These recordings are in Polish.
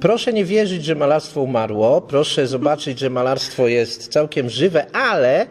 Proszę nie wierzyć, że malarstwo umarło. Proszę zobaczyć, że malarstwo jest całkiem żywe, ale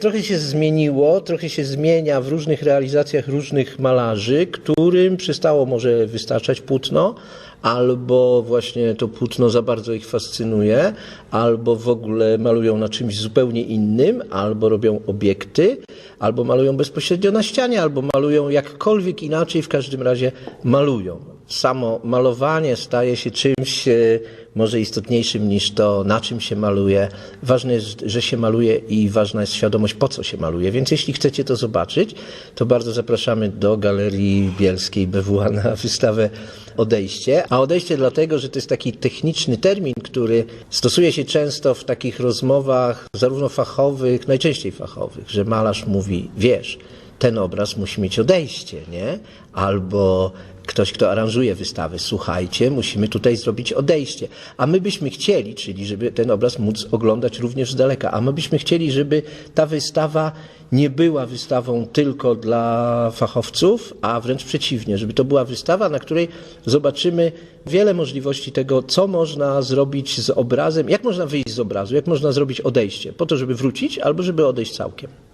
trochę się zmieniło, trochę się zmienia w różnych realizacjach różnych malarzy, którym przestało może wystarczać płótno, albo właśnie to płótno za bardzo ich fascynuje, albo w ogóle malują na czymś zupełnie innym, albo robią obiekty, albo malują bezpośrednio na ścianie, albo malują jakkolwiek inaczej, w każdym razie malują. Samo malowanie staje się czymś e, może istotniejszym niż to, na czym się maluje. Ważne jest, że się maluje i ważna jest świadomość, po co się maluje. Więc jeśli chcecie to zobaczyć, to bardzo zapraszamy do Galerii Bielskiej BWA na wystawę Odejście. A odejście dlatego, że to jest taki techniczny termin, który stosuje się często w takich rozmowach, zarówno fachowych, najczęściej fachowych, że malarz mówi, wiesz, ten obraz musi mieć odejście, nie? Albo ktoś, kto aranżuje wystawy, słuchajcie, musimy tutaj zrobić odejście. A my byśmy chcieli, czyli żeby ten obraz móc oglądać również z daleka, a my byśmy chcieli, żeby ta wystawa nie była wystawą tylko dla fachowców, a wręcz przeciwnie, żeby to była wystawa, na której zobaczymy wiele możliwości tego, co można zrobić z obrazem, jak można wyjść z obrazu, jak można zrobić odejście, po to, żeby wrócić albo żeby odejść całkiem.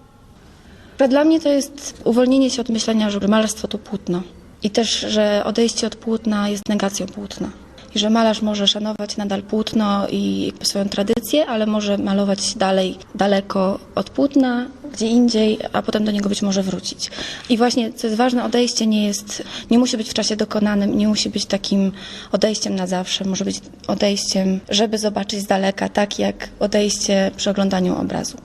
Dla mnie to jest uwolnienie się od myślenia, że malarstwo to płótno. I też, że odejście od płótna jest negacją płótna. I że malarz może szanować nadal płótno i swoją tradycję, ale może malować dalej, daleko od płótna, gdzie indziej, a potem do niego być może wrócić. I właśnie, co jest ważne, odejście nie jest, nie musi być w czasie dokonanym, nie musi być takim odejściem na zawsze. Może być odejściem, żeby zobaczyć z daleka, tak jak odejście przy oglądaniu obrazu.